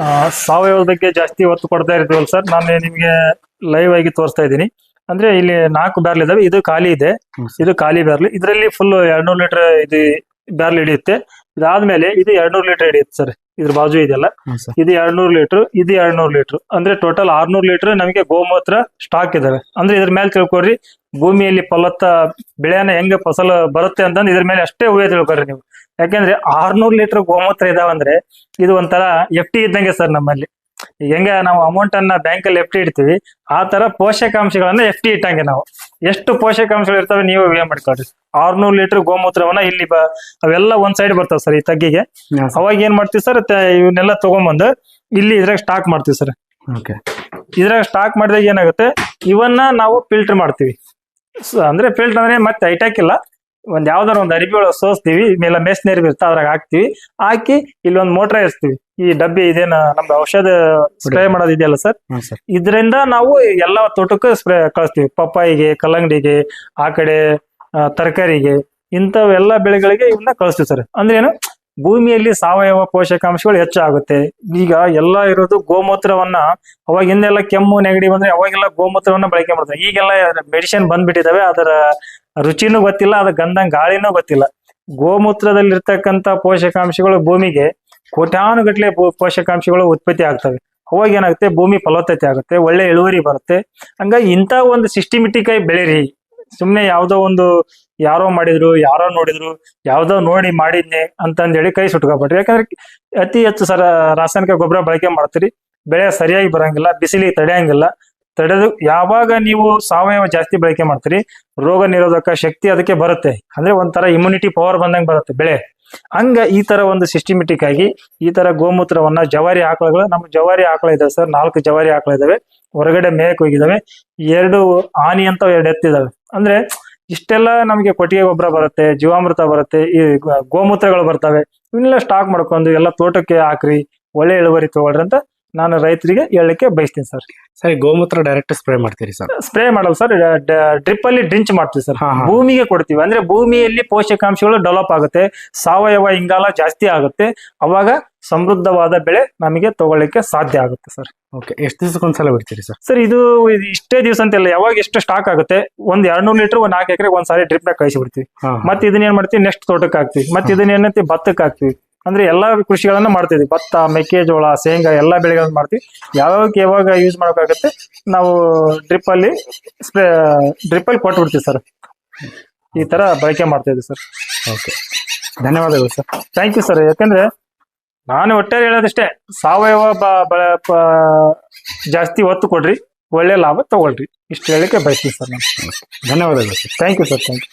ಆ, ಸಾವಯವ ಬಗ್ಗೆ ಜಾಸ್ತಿ ಒತ್ತು ಕೊಡ್ತಾ ಇರ್ತೀವಲ್ಲ ಸರ್. ನಾನು ನಿಮಗೆ ಲೈವ್ ಆಗಿ ತೋರಿಸ್ತಾ ಇದ್ದೀನಿ. ಅಂದ್ರೆ ಇಲ್ಲಿ ನಾಲ್ಕು ಬ್ಯಾರ್ಲ್ ಇದಾವೆ. ಇದು ಖಾಲಿ ಇದೆ. ಇದು ಖಾಲಿ ಬ್ಯಾರ್ಲ್ ಇದರಲ್ಲಿ ಫುಲ್ ಎರಡ್ನೂರು ಲೀಟರ್ ಇದು ಬ್ಯಾರ್ಲ್ ಹಿಡಿಯುತ್ತೆ. ಇದಾದ್ಮೇಲೆ ಇದು ಎರಡ್ನೂರು ಲೀಟರ್ ಹಿಡಿಯುತ್ತೆ ಸರ್. ಇದ್ರ ಬಾಜು ಇದೆಲ್ಲ ಇದು ಎರಡ್ ಎರಡ್ನೂರು ಲೀಟರ್ ಇದು ಎರಡ್ನೂರು ಲೀಟರ್. ಅಂದ್ರೆ ಟೋಟಲ್ ಆರ್ನೂರು ಲೀಟರ್ ನಮಗೆ ಗೋಮೂತ್ರ ಸ್ಟಾಕ್ ಇದಾವೆ. ಅಂದ್ರೆ ಇದ್ರ ಮೇಲೆ ತಿಳ್ಕೊಡ್ರಿ ಭೂಮಿಯಲ್ಲಿ ಫಲವತ್ತ ಬೆಳೆಯನ್ನ ಹೆಂಗೆ ಫಸಲು ಬರುತ್ತೆ ಅಂತ ಇದ್ರ ಮೇಲೆ ಅಷ್ಟೇ ಊಹೆ ತಿಳ್ಕೊಡ್ರಿ ನೀವು. ಯಾಕೆಂದ್ರೆ ಆರ್ನೂರು ಲೀಟರ್ ಗೋಮೂತ್ರ ಇದಾವಂದ್ರೆ ಇದು ಒಂಥರ ಎಫ್ ಟಿ ಇದ್ದಂಗೆ ಸರ್ ನಮ್ಮಲ್ಲಿ. ಹೆಂಗ ಹೆಂಗೆ ನಾವು ಅಮೌಂಟ್ ಅನ್ನ ಬ್ಯಾಂಕ್ ಅಲ್ಲಿ ಎಫ್ ಟಿ ಇಡ್ತೀವಿ ಆ ತರ ಪೋಷಕಾಂಶಗಳನ್ನ ಎಫ್ ಟಿ ಇಟ್ಟಂಗೆ ನಾವು. ಎಷ್ಟು ಪೋಷಕಾಂಶಗಳು ಇರ್ತವೆ ನೀವು ಊಹೆ ಮಾಡ್ಕೊಳ್ರಿ. ಆರ್ನೂರು ಲೀಟರ್ ಗೋಮೂತ್ರವನ್ನ ಇಲ್ಲಿ ಬ ಅವೆಲ್ಲ ಒಂದ್ ಸೈಡ್ ಬರ್ತಾವ ಸರ್ ಈ ತಗ್ಗಿಗೆ. ಅವಾಗ ಏನ್ ಮಾಡ್ತೀವಿ ಸರ್ ಇವನ್ನೆಲ್ಲ ತಗೊಂಬಂದು ಇಲ್ಲಿ ಇದ್ರಾಗ ಸ್ಟಾಕ್ ಮಾಡ್ತೀವಿ ಸರ್ ಓಕೆ. ಇದ್ರಾಗ ಸ್ಟಾಕ್ ಮಾಡಿದಾಗ ಏನಾಗುತ್ತೆ? ಇವನ್ನ ನಾವು ಫಿಲ್ಟರ್ ಮಾಡ್ತೀವಿ. ಅಂದ್ರೆ ಫಿಲ್ಟರ್ ಅಂದ್ರೆ ಮತ್ತೆ ಐಟಾಕಿಲ್ಲ ಇಲ್ಲ. ಒಂದ್ ಯಾವ್ದಾರ ಒಂದ್ ಅರಿಬಿ ಒಳಗೆ ಸೋಸ್ತೀವಿ ಮೇಲೆ ಮೇಸ್ ನೀರ್ ಇರ್ತಾ ಅದ್ರಾಗ ಹಾಕ್ತಿವಿ. ಹಾಕಿ ಇಲ್ಲಿ ಒಂದು ಮೋಟರ್ ಇರ್ತೀವಿ ಈ ಡಬ್ಬಿ ಇದೇನ ನಮ್ದು ಔಷಧ ಸ್ಪ್ರೇ ಮಾಡೋದಿದೆಯಲ್ಲ ಸರ್? ಇದ್ರಿಂದ ಸರ್. ಇದರಿಂದ ನಾವು ಎಲ್ಲಾ ತೋಟಕ್ಕೆ ಸ್ಪ್ರೇ ಕಳಿಸ್ತೀವಿ. ಪಪ್ಪಾಯಿಗೆ ಕಲ್ಲಂಗಡಿಗೆ ಆ ಕಡೆ ತರಕಾರಿಗೆ ಇಂಥವೆಲ್ಲ ಬೆಳೆಗಳಿಗೆ ಇವನ್ನ ಕಳಿಸ್ತೀವಿ ಸರ್. ಅಂದ್ರೆ ಏನು? ಭೂಮಿಯಲ್ಲಿ ಸಾವಯವ ಪೋಷಕಾಂಶಗಳು ಹೆಚ್ಚಾಗುತ್ತೆ. ಈಗ ಎಲ್ಲ ಇರೋದು ಗೋಮೂತ್ರವನ್ನ ಅವಾಗ ಹಿಂದೆಲ್ಲ ಕೆಮ್ಮು, ನೆಗಡಿ ಬಂದ್ರೆ ಅವಾಗೆಲ್ಲ ಗೋಮೂತ್ರವನ್ನ ಬಳಕೆ ಮಾಡ್ತಾರೆ. ಈಗೆಲ್ಲ ಮೆಡಿಸಿನ್ ಬಂದ್ಬಿಟ್ಟಿದಾವೆ. ಅದರ ರುಚಿನೂ ಗೊತ್ತಿಲ್ಲ ಅದ್ರ ಗಂಧ ಗಾಳಿನೂ ಗೊತ್ತಿಲ್ಲ. ಗೋಮೂತ್ರದಲ್ಲಿರ್ತಕ್ಕಂಥ ಪೋಷಕಾಂಶಗಳು ಭೂಮಿಗೆ ಕೋಟ್ಯಾನುಗಟ್ಲೆ ಪೋ- ಪೋಷಕಾಂಶಗಳು ಉತ್ಪತ್ತಿ ಆಗ್ತವೆ. ಅವಾಗ ಏನಾಗುತ್ತೆ ಭೂಮಿ ಫಲವತ್ತತೆ ಆಗುತ್ತೆ, ಒಳ್ಳೆ ಇಳುವರಿ ಬರುತ್ತೆ. ಹಂಗಾಗಿ ಇಂಥ ಒಂದು ಸಿಸ್ಟಮಿಟಿಕ್ ಆಗಿ ಬೆಳೀರಿ. ಸುಮ್ನೆ ಯಾವ್ದೋ ಒಂದು ಯಾರೋ ಮಾಡಿದ್ರು, ಯಾರೋ ನೋಡಿದ್ರು, ಯಾವ್ದೋ ನೋಡಿ ಮಾಡಿದ್ನೆ ಅಂತಂದೇಳಿ ಕೈ ಸುಟ್ಕೊಬೇಡ್ರಿ. ಯಾಕಂದ್ರೆ ಅತಿ ಹೆಚ್ಚು ಸರ ರಾಸಾಯನಿಕ ಗೊಬ್ಬರ ಬಳಕೆ ಮಾಡ್ತೀರಿ, ಬೆಳೆ ಸರಿಯಾಗಿ ಬರಂಗಿಲ್ಲ ಬಿಸಿಲಿಗೆ ತಡೆಯಂಗಿಲ್ಲ, ತಡೆದು ಯಾವಾಗ ನೀವು ಸಾವಯವ ಜಾಸ್ತಿ ಬಳಕೆ ಮಾಡ್ತೀರಿ, ರೋಗ ನಿರೋಧಕ ಶಕ್ತಿ ಅದಕ್ಕೆ ಬರುತ್ತೆ. ಅಂದ್ರೆ ಒಂಥರ ಇಮ್ಯುನಿಟಿ ಪವರ್ ಬಂದಂಗೆ ಬರುತ್ತೆ ಬೆಳೆ. ಹಂಗ ಈ ತರ ಒಂದು ಸಿಸ್ಟಮೆಟಿಕ್ ಆಗಿ ಈ ತರ ಗೋಮೂತ್ರವನ್ನ ಜವಾರಿ ಆಕಳಗಳು, ನಮ್ಮ ಜವಾರಿ ಆಕಳ ಇದಾವೆ ಸರ್, ನಾಲ್ಕು ಜವಾರಿ ಆಕಳ ಇದಾವೆ, ಹೊರಗಡೆ ಮೇಯಕ್ ಹೋಗಿದಾವೆ, ಎರಡು ಆನಿ ಅಂತ ಎರಡು ಎತ್ತಿದಾವೆ. ಅಂದ್ರೆ ಇಷ್ಟೆಲ್ಲ ನಮಗೆ ಕೊಟ್ಟಿಗೆ ಗೊಬ್ಬರ ಬರುತ್ತೆ, ಜೀವಾಮೃತ ಬರುತ್ತೆ, ಈ ಗೋಮೂತ್ರಗಳು ಬರ್ತವೆ. ಇವನ್ನೆಲ್ಲ ಸ್ಟಾಕ್ ಮಾಡ್ಕೊಂಡು ಎಲ್ಲ ತೋಟಕ್ಕೆ ಹಾಕ್ರಿ, ಒಳ್ಳೆ ಇಳುವರಿ ತಗೊಳ್ರಿ ಅಂತ ನಾನು ರೈತರಿಗೆ ಹೇಳಲಿಕ್ಕೆ ಬಯಸ್ತೀನಿ ಸರ್ ಸರ್ ಗೋಮೂತ್ರ ಡೈರೆಕ್ಟ್ ಸ್ಪ್ರೇ ಮಾಡ್ತೀರಿ ಸರ್ ಸ್ಪ್ರೇ ಮಾಡಲ್ಲ ಸರ್ ಡ್ರಿಪ್ ಅಲ್ಲಿ ಡ್ರಿಂಚ್ ಮಾಡ್ತೀವಿ ಸರ್. ಭೂಮಿಗೆ ಕೊಡ್ತೀವಿ. ಅಂದ್ರೆ ಭೂಮಿಯಲ್ಲಿ ಪೋಷಕಾಂಶಗಳು ಡೆವಲಪ್ ಆಗುತ್ತೆ. ಸಾವಯವ ಇಂಗಾಲ ಜಾಸ್ತಿ ಆಗುತ್ತೆ. ಅವಾಗ ಸಮೃದ್ಧವಾದ ಬೆಳೆ ನಮಗೆ ತಗೊಳ್ಳಿಕ್ಕೆ ಸಾಧ್ಯ ಆಗುತ್ತೆ ಸರ್ ಓಕೆ ಎಷ್ಟು ದಿವಸಕ್ಕೊಂದ್ಸಲ ಬಿಡ್ತೀರಿ ಸರ್ ಸರ್ ಇದು ಇಷ್ಟೇ ದಿವಸ ಅಂತಿಲ್ಲ ಯಾವಾಗ ಎಷ್ಟು ಸ್ಟಾಕ್ ಆಗುತ್ತೆ? ಒಂದ್ ಎರಡ್ನೂರು ಲೀಟರ್ ಒಂದ್ ನಾಲ್ಕು ಎಕರೆ ಒಂದ್ಸಾರಿ ಡ್ರಿಪ್ ನಾಗ ಕಳಿಸಿ ಬಿಡ್ತೀವಿ. ಮತ್ತೆ ಇದನ್ನ ಏನ್ ಮಾಡ್ತೀವಿ? ನೆಕ್ಸ್ಟ್ ತೋಟಕ್ಕೆ ಹಾಕ್ತಿವಿ. ಮತ್ತೆ ಇದನ್ನ ಏನಂತೀವಿ ಭತ್ತಕ್ಕೆ ಹಾಕ್ತಿವಿ. ಅಂದ್ರೆ ಎಲ್ಲಾ ಕೃಷಿಗಳನ್ನ ಮಾಡ್ತಿದ್ವಿ. ಭತ್ತ ಮೆಕ್ಕೆಜೋಳ ಶೇಂಗಾ ಎಲ್ಲಾ ಬೆಳೆಗಳನ್ನ ಮಾಡ್ತೀವಿ. ಯಾವ್ಯಾವಕ್ಕೆ ಯಾವಾಗ ಯೂಸ್ ಮಾಡೋಕ್ಕಾಗತ್ತೆ ನಾವು ಡ್ರಿಪ್ ಅಲ್ಲಿ ಸ್ಪ್ರೇ ಡ್ರಿಪ್ ಅಲ್ಲಿ ಕೊಟ್ಬಿಡ್ತೀವಿ ಸರ್ ಈ ತರ ಬಳಕೆ ಮಾಡ್ತಾ ಸರ್ ಓಕೆ ಧನ್ಯವಾದಗಳು ಸರ್ ಥ್ಯಾಂಕ್ ಯು ಸರ್ ಯಾಕಂದ್ರೆ ನಾನು ಒಟ್ಟಾರೆ ಹೇಳೋದಷ್ಟೇ ಸಾವಯವ ಜಾಸ್ತಿ ಒತ್ತು ಕೊಡ್ರಿ ಒಳ್ಳೆ ಲಾಭ ತಗೊಳ್ರಿ. ಇಷ್ಟು ಹೇಳಲಿಕ್ಕೆ ಬಯಸ್ತೀವಿ ಸರ್ ನಾನು. ಧನ್ಯವಾದಗಳು sir thank you sir thank you